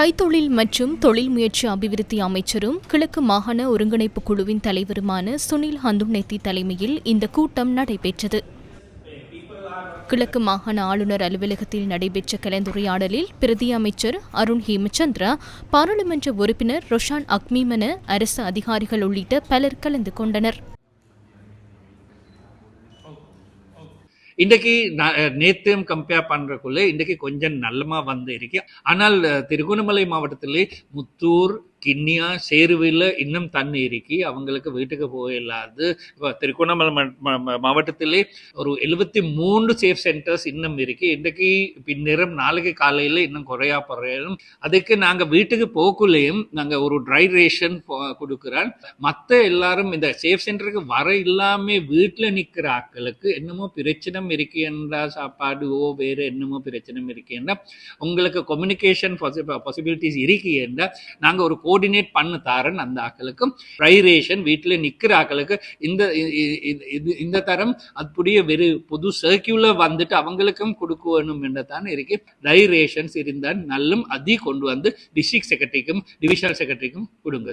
கைத்தொழில் மற்றும் தொழில் முயற்சி அபிவிருத்தி அமைச்சரும் கிழக்கு மாகாண ஒருங்கிணைப்பு குழுவின் தலைவருமான சுனில் ஹந்துநெத்தி தலைமையில் இந்த கூட்டம் நடைபெற்றது. கிழக்கு மாகாண ஆளுநர் அலுவலகத்தில் நடைபெற்ற கலந்துரையாடலில் பிரதி அமைச்சர் அருண் ஹேமச்சந்திரா பாராளுமன்ற உறுப்பினர் ரொஷான் அக்மீமன அரசு அதிகாரிகள் உள்ளிட்ட பலர் கலந்து கொண்டனர். இன்றைக்கு நேற்றையும் கம்பேர் பண்ணுறக்குள்ளே இன்றைக்கு கொஞ்சம் நல்லமாக வந்து இருக்கு. ஆனால் திருகோணமலை மாவட்டத்திலே முத்தூர் கிண்ணியா சேருவையில் இன்னும் தண்ணி இருக்கி அவங்களுக்கு வீட்டுக்கு போயிடலாது. இப்போ திருகோணமலை மாவட்டத்திலே ஒரு எழுபத்தி மூன்று சேஃப் சென்டர்ஸ் இன்னும் இருக்கு. இன்றைக்கு பின்னிறம் நாளைக்கு காலையில் இன்னும் குறையா குறையும். அதுக்கு நாங்கள் வீட்டுக்கு போக்குள்ளேயும் நாங்கள் ஒரு ட்ரை ரேஷன் கொடுக்குறோம் மற்ற எல்லாரும் இந்த சேஃப் சென்டருக்கு வர இல்லாமல் வீட்டில் நிற்கிற ஆட்களுக்கு என்னமோ பிரச்சனை இருக்கு என்றா சாப்பாடுவோ வேறு என்னமோ பிரச்சனை இருக்கு உங்களுக்கு கம்யூனிகேஷன் பாசிபிலிட்டிஸ் இருக்கு என்றா நாங்கள் ஒரு கோஆர்டினேட் பண்ண தாரன் அந்த ஆக்களுக்கும். ப்ரைரேஷன் வீட்டில் நிற்கிற ஆக்களுக்கு இந்த இது இந்த தரம் அப்படியே வெறு புது சர்க்கியூலர் வந்துட்டு அவங்களுக்கும் கொடுக்கணும் என்றதான் இருக்கு. ரைரேஷன்ஸ் இருந்தால் நல்லும் அதி கொண்டு வந்து டிஸ்ட்ரிக்ட் செக்ரட்டரிக்கும் டிவிஷனல் செக்ரட்டரிக்கும் கொடுங்க